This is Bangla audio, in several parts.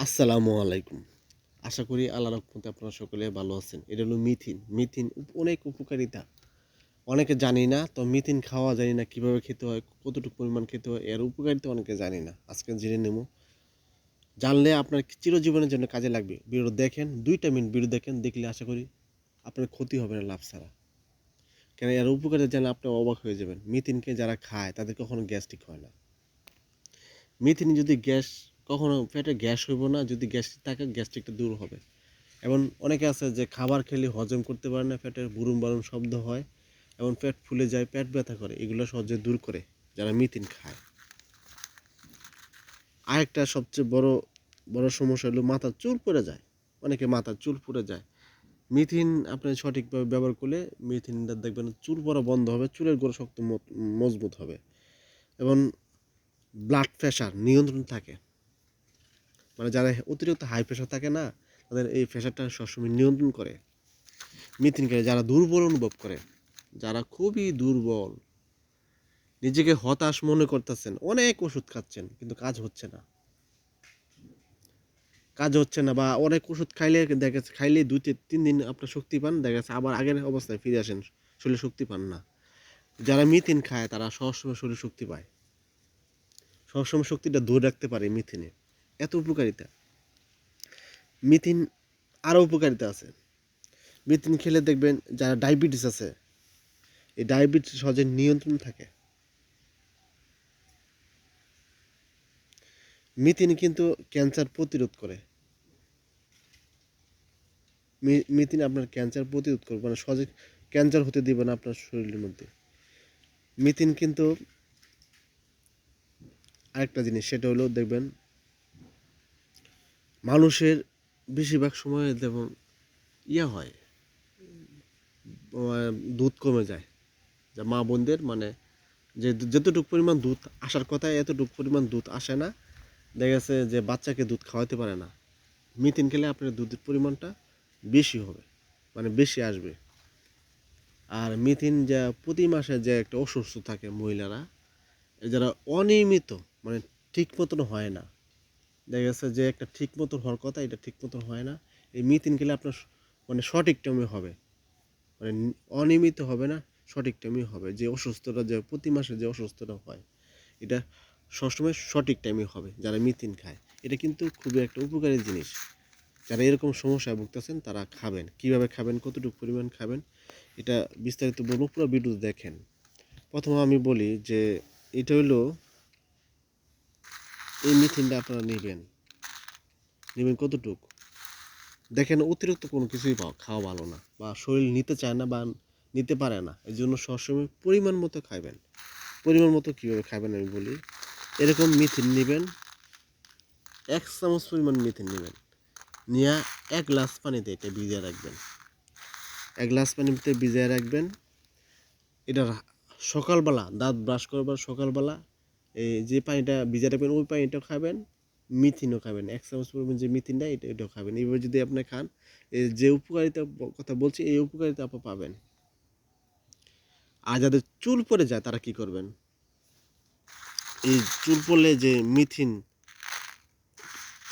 আসসালামু আলাইকুম। আশা করি আল্লাহ রহমতে আপনারা সকলে ভালো আছেন। এটা হলো মিথিন। মিথিন অনেক উপকারিতা। অনেকে জানি না, তো মিথিন খাওয়া জানি না কীভাবে খেতে হয়, কতটুকু পরিমাণ খেতে হয়, এর উপকারিতা অনেকে জানি না। আজকে জেনে নেব। জানলে আপনার চিরজীবনের জন্য কাজে লাগবে। ভিডিও দেখেন, দুইটা মিনিট ভিডিও দেখেন, দেখলে আশা করি আপনার ক্ষতি হবে না, লাভ ছাড়া। কেন এর উপকারিতা জানলে আপনি অবাক হয়ে যাবেন। মিথিনকে যারা খায়, তাদের কখনো গ্যাস্ট্রিক হয় না। মিথিন যদি গ্যাস কখনো পেটে গ্যাস হইব না, যদি গ্যাস থাকে গ্যাস্ট্রিকটা দূর হবে। এবং অনেকে আছে যে খাবার খেলে হজম করতে পারে না, পেটের বুরুম বারুম শব্দ হয় এবং পেট ফুলে যায়, পেট ব্যথা করে, এগুলো সহজে দূর করে যারা মিথিন খায়। আরেকটা সবচেয়ে বড় বড় সমস্যা হলো মাথার চুল পড়ে যায়। অনেকে মাথার চুল পড়ে যায়। মিথিন আপনি সঠিকভাবে ব্যবহার করলে মিথিনটা দেখবেন চুল পড়া বন্ধ হবে, চুলের গোড়া শক্ত মজবুত হবে। এবং ব্লাড প্রেশার নিয়ন্ত্রণ থাকে। মানে যারা অতিরিক্ত হাই প্রেশার থাকে না, তাদের এই প্রেশারটা সবসময় নিয়ন্ত্রণ করে। মিথিনকে যারা দুর্বল অনুভব করে, যারা খুবই দুর্বল, নিজেকে হতাশ মনে করতেছেন, অনেক ওষুধ খাচ্ছেন, কিন্তু কাজ হচ্ছে না। কাজ হচ্ছে না বা অনেক ওষুধ খাইলে দেখা যাচ্ছে খাইলে দুই তিন দিন আপনার শক্তি পান, দেখা যাচ্ছে আবার আগের অবস্থায় ফিরে আসেন, শরীরে শক্তি পান না। যারা মিথিন খায়, তারা সবসময় শরীরে শক্তি পায়। সবসময় শক্তিটা ধরে রাখতে পারে মিথিনে এত উপকারিতা। মিথিন আরও উপকারিতা আছে। মিথিন খেলে দেখবেন যারা ডায়াবেটিস আছে, এই ডায়াবেটিস সহজে নিয়ন্ত্রণ থাকে। মিথিন কিন্তু ক্যান্সার প্রতিরোধ করে। মিথিন আপনার ক্যান্সার প্রতিরোধ করবে মানে সহজে ক্যান্সার হতে দিবে না আপনার শরীরের মধ্যে। মিথিন কিন্তু আরেকটা জিনিস, সেটা হলো দেখবেন মানুষের বেশিরভাগ সময় যেমন ইয়ে হয় দুধ কমে যায়। যা মা বোনদের মানে যে যতটুকু পরিমাণ দুধ আসার কথা, এতটুকু পরিমাণ দুধ আসে না। দেখা গেছে যে বাচ্চাকে দুধ খাওয়াতে পারে না। মিথিন খেলে আপনার দুধের পরিমাণটা বেশি হবে মানে বেশি আসবে। আর মিথিন যা প্রতি মাসে যে একটা অসুস্থ থাকে মহিলারা যারা অনিয়মিত মানে ঠিক মতন হয় না। দেখা গেছে যে একটা ঠিক মতন হওয়ার কথা, এটা ঠিক মতন হয় না। এই মিথিন খেলে আপনার মানে সঠিক টাইমে হবে। মানে অনিয়মিত হবে না, সঠিক টাইমে হবে। যে অসুস্থতা, যে প্রতি মাসে যে অসুস্থতা হয়, এটা সবসময় সঠিক টাইমে হবে, যারা মিথিন খায়। এটা কিন্তু খুবই একটা উপকারী জিনিস। যারা এরকম সমস্যায় ভুগতেছেন, তারা খাবেন। কীভাবে খাবেন, কতটুকু পরিমাণ খাবেন, এটা বিস্তারিত বলব, পুরো ভিডিও দেখেন। প্রথমে আমি বলি যে, এটা হলো এই মিথিনটা আপনারা নেবেন। নেবেন কতটুকু? দেখেন, অতিরিক্ত কোনো কিছুই পাও খাওয়া ভালো না বা শরীর নিতে চায় না বা নিতে পারে না, এই জন্য সবসময় পরিমাণ মতো খাবেন পরিমাণ মতো কীভাবে খাবেন আমি বলি, এরকম মিথিন নেবেন, এক চামচ পরিমাণ মিথিন নেবেন, নিয়ে এক গ্লাস পানিতে এটা ভিজিয়ে রাখবেন। এক গ্লাস পানিতে ভিজিয়ে রাখবেন। এটা সকালবেলা, দাঁত ব্রাশ করবার সকালবেলা যে পানিটা ভিজিয়ে রাখবেন ওই পানিটাও খাবেন, মিথিনও খাবেন। এক চামচ পরিমাণ যে মিথিনটা এটা, এটাও খাবেন। এইভাবে যদি আপনি খান যে উপকারিতা কথা বলছি, এই উপকারিতা আপনি পাবেন। আর যাদের চুল পড়ে যায়, তারা কি করবেন? এই চুল পড়লে যে মিথিন,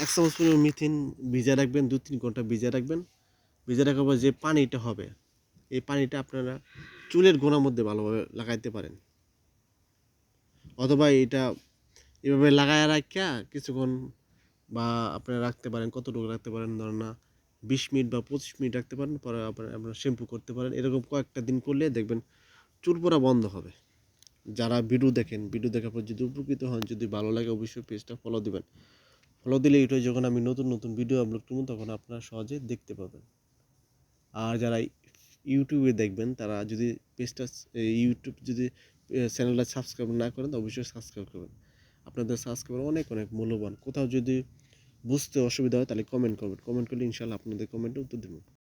এক চামচ পরিমাণ মিথিন ভিজা রাখবেন, দু তিন ঘণ্টা ভিজা রাখবেন। ভিজা রাখার পর যে পানিটা হবে, এই পানিটা আপনারা চুলের গোড়ার মধ্যে ভালোভাবে লাগাইতে পারেন। অথবা এটা এভাবে লাগায় রাখা কিছুক্ষণ বা আপনারা রাখতে পারেন, কতটুকু রাখতে পারেন, ধরেন না, বিশ মিনিট বা পঁচিশ মিনিট রাখতে পারেন, পরে আপনারা আপনারা শ্যাম্পু করতে পারেন। এরকম কয়েকটা দিন করলে দেখবেন চুল পড়া বন্ধ হবে। যারা ভিডিও দেখেন, ভিডিও দেখার পর যদি উপকৃত হন, যদি ভালো লাগে অবশ্যই পেজটা ফলো দিবেন। ফলো দিলে এটাই যখন আমি নতুন নতুন ভিডিও আপলোড করব, তখন আপনারা সহজে দেখতে পাবেন। আর যারা ইউটিউবে দেখবেন, তারা যদি পেজটা ইউটিউব যদি চ্যানেলটা সাবস্ক্রাইব না করেন তো অবশ্যই সাবস্ক্রাইব করবেন। আপনাদের সাবস্ক্রাইবার অনেক অনেক মূল্যবান। কোথাও যদি বুঝতে অসুবিধা হয়, তাহলে কমেন্ট করবেন। কমেন্ট করলে ইনশাল্লাহ আপনাদের কমেন্টে উত্তর দেবো।